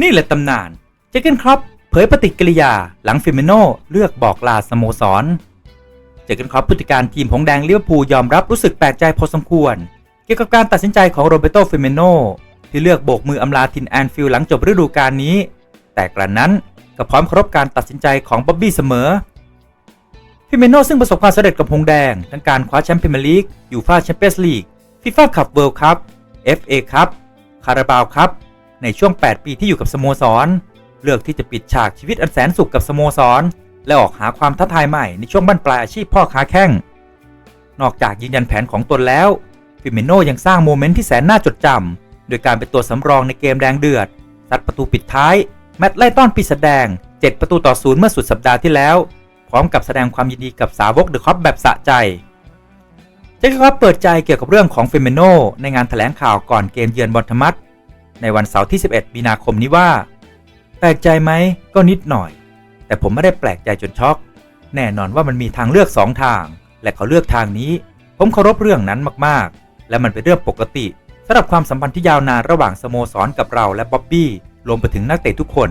นี่แหละตำนาน เจเกนครอปเผยปฏิกิริยาหลังฟิเมโนเลือกบอกลาสโมสร เจเกนครอปผู้จัดการทีมหงแดงเลิเวอร์พูยอมรับรู้สึกแปลกใจพอสมควร เกี่ยวกับการตัดสินใจของโรเบโตฟิเมโนที่เลือกโบกมืออำลาทินแอนฟิลหลังจบฤดูกาลนี้ แต่กระนั้นก็พร้อมเคารพการตัดสินใจของบ๊อบบี้เสมอฟิเมโนซึ่งประสบความสำเร็จกับหงแดง ทั้งการคว้าแชมป์พรีเมียร์ลีกยูฟ่าแชมเปี้ยนส์ลีกฟีฟ่าคัพเวิลด์คัพ FA คัพคาราบาวคัพ ในช่วง 8 ปีที่อยู่กับสโมสร เลือกที่จะปิดฉากชีวิตอันแสนสุขกับสโมสร และออกหาความท้าทายใหม่ในช่วงบั้นปลายอาชีพพ่อค้าแข้ง นอกจากยืนยันแผนของตนแล้ว ฟิเมโนยังสร้างโมเมนต์ที่แสนน่าจดจำโดยการเป็นตัวสำรองในเกมแดงเดือดซัดประตูปิดท้าย แมตช์ไล่ต้อนปีศาจแดง 7 ประตูต่อศูนย์เมื่อสุดสัปดาห์ที่แล้ว พร้อมกับแสดงความยินดีกับสาวกเดอะคอปแบบสะใจเจคครับเปิดใจเกี่ยวกับเรื่องของเฟเมโนในงานแถลงข่าวก่อนเกมเยือนบอลธมัต ในวันเสาร์ที่ 11 มีนาคมนี้ว่า แปลกใจไหมก็นิดหน่อย แต่ผมไม่ได้แปลกใจจนช็อก แน่นอนว่ามันมีทางเลือกสองทาง และเขาเลือกทางนี้ ผมเคารพเรื่องนั้นมากๆ และมันเป็นเรื่องปกติสำหรับความสัมพันธ์ที่ยาวนานระหว่างสโมสรกับเราและบ๊อบบี้รวมไปถึงนักเตะทุกคน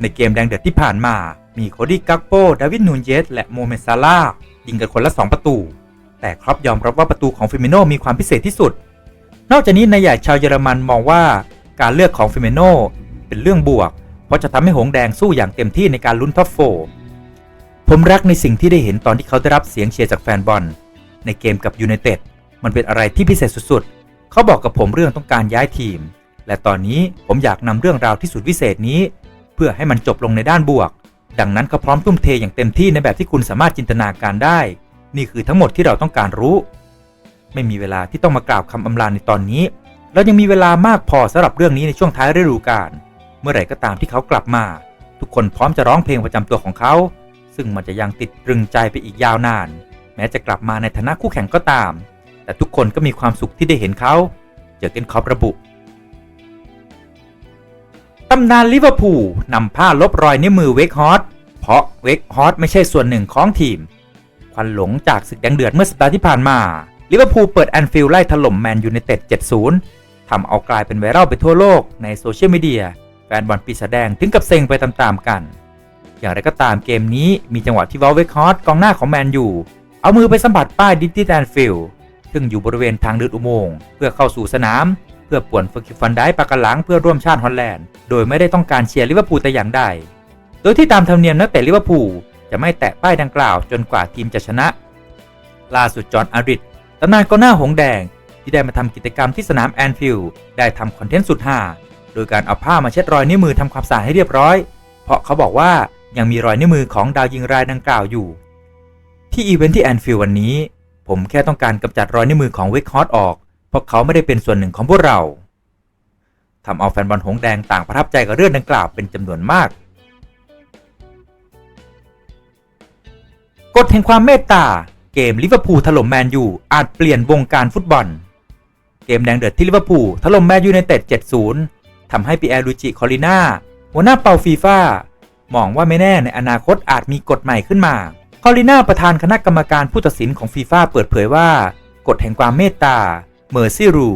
ในเกมแดงเดือดที่ผ่านมา มีโคดี้กักโปดาวิดนูนเยสและโมเมซาลายิงกันคนละ 2 ประตู แต่ครอปยอมรับว่าประตูของฟิเมโนมีความพิเศษที่สุด นอกจากนี้นายใหญ่ชาวเยอรมันมองว่าการเลือกของฟิเมโนเป็นเรื่องบวก เพราะจะทำให้หงแดงสู้อย่างเต็มที่ในการลุ้นท็อปโฟร์ผมรักในสิ่งที่ได้เห็นตอนที่เขาได้รับเสียงเชียร์จากแฟนบอล ในเกมกับยูไนเต็ดมันเป็นอะไรที่พิเศษสุดๆ เขาบอกกับผมเรื่องต้องการย้ายทีม และตอนนี้ผมอยากนำเรื่องราวที่สุดวิเศษนี้ เพื่อให้มันจบลงในด้านบวก ดังนั้นเขาพร้อมทุ่มเทอย่างเต็มที่ในแบบที่คุณสามารถจินตนาการได้ นี่คือทั้งหมดที่เราต้องการรู้ ไม่มีเวลาที่ต้องมากล่าวคำอำลาในตอนนี้ เรายังมีเวลามากพอสำหรับเรื่องนี้ในช่วงท้ายฤดูกาลเมื่อไหร่ก็ตามที่เขากลับมา ทุกคนพร้อมจะร้องเพลงประจำตัวของเขา ซึ่งมันจะยังติดตรึงใจไปอีกยาวนาน แม้จะกลับมาในฐานะคู่แข่งก็ตาม แต่ทุกคนก็มีความสุขที่ได้เห็นเขาเจอเกนคอประบุตำนานลิเวอร์พูลนำผ้าลบรอยนิ้วมือเวกฮอตเพราะเวกฮอตไม่ใช่ส่วนหนึ่งของทีม ควันหลงจากศึกแดงเดือดเมื่อสัปดาห์ที่ผ่านมา ลิเวอร์พูลเปิดแอนฟิลด์ไล่ถล่มแมนยูไนเต็ด 7-0 ทำเอากลายเป็นไวรัลไปทั่วโลกในโซเชียลมีเดีย แฟนบอลปีศาจแดงถึงกับเซ็งไปตามๆกัน อย่างไรก็ตามเกมนี้มีจังหวะที่วอลเวกฮอตกองหน้าของแมนยู เอามือไปสัมผัสป้ายดิจิตแอนฟิลด์ซึ่งอยู่บริเวณทางเดินอุโมงค์เพื่อเข้าสู่สนาม เพื่อป่วนเฟอร์กิฟันได้ปากกาหลังเพื่อร่วมชาติฮอลแลนด์ โดยไม่ได้ต้องการเชียร์ลิเวอร์พูลแต่อย่างใด โดยที่ตามธรรมเนียมนักเตะลิเวอร์พูลจะไม่แตะป้ายดังกล่าวจนกว่าทีมจะชนะ ล่าสุดจอห์นอาริด ตำนานกองหน้าหงแดงที่ได้มาทำกิจกรรมที่สนามแอนฟิลด์ได้ทำคอนเทนต์สุดฮาโดยการเอาผ้ามาเช็ดรอยนิ้วมือทำความสะอาดให้เรียบร้อย เพราะเขาบอกว่ายังมีรอยนิ้วมือของดาวยิงรายดังกล่าวอยู่ ที่อีเวนท์ที่แอนฟิลด์วันนี้ ผมแค่ต้องการกำจัดรอยนิ้วมือของเวกฮอตออก เพราะเขาไม่ได้เป็นส่วนหนึ่งของพวกเราทำเอาแฟนบอลหงแดงต่างประทับใจกับเรื่องดังกล่าวเป็นจำนวนมากกฎแห่งความเมตตา เกมลิเวอร์พูลถล่มแมนยูอาจเปลี่ยนวงการฟุตบอล เกมแดงเดือดที่ลิเวอร์พูลถล่มแมนยูในเต็ด 7-0 ทำให้ปีแอร์ลูจิคอลิน่าหัวหน้าเปาฟีฟ่ามองว่าไม่แน่ในอนาคตอาจมีกฎใหม่ขึ้นมา คอลิน่าประธานคณะกรรมการผู้ตัดสินของฟีฟ่าเปิดเผยว่า กฎแห่งความเมตตาเมอร์ซี่รู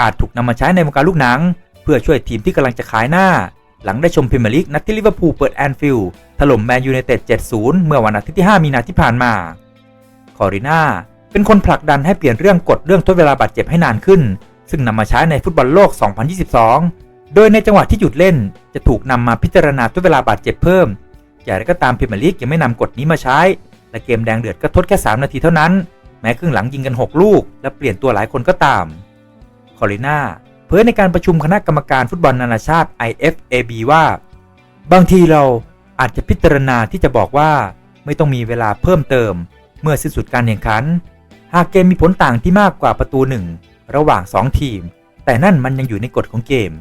อาจถูกนำมาใช้ในวงการลูกหนัง เพื่อช่วยทีมที่กำลังจะขายหน้า หลังได้ชมพรีเมียร์ลีกนัดที่ลิเวอร์พูลเปิดแอนฟิลด์ถล่มแมนยูไนเต็ด 7-0 เมื่อวันอาทิตย์ที่ 5 มีนาที่ผ่านมา อริน่าเป็นคนผลักดันให้เปลี่ยนเรื่องกฎเรื่องทดเวลาบาดเจ็บให้นานขึ้น ซึ่งนำมาใช้ในฟุตบอลโลก 2022 โดยในจังหวะที่หยุดเล่น จะถูกนำมาพิจารณาทดเวลาบาดเจ็บเพิ่ม อย่างไรก็ตามพรีเมียร์ลีกยังไม่นำกฎนี้มาใช้ และเกมแดงเดือดก็ทดแค่ 3 นาทีเท่านั้น แม้ครึ่งหลังยิงกัน 6 ลูก และเปลี่ยนตัวหลายคนก็ตาม คอริน่าเผยในการประชุมคณะกรรมการฟุตบอลนานาชาติ IFAB ว่า บางทีเราอาจจะพิจารณาที่จะบอกว่า ไม่ต้องมีเวลาเพิ่มเติม เมื่อสิ้นสุดการแข่งขัน หากเกมมีผลต่างที่มากกว่าประตูหนึ่งระหว่าง 2 ทีม แต่นั่นมันยังอยู่ในกฎของเกม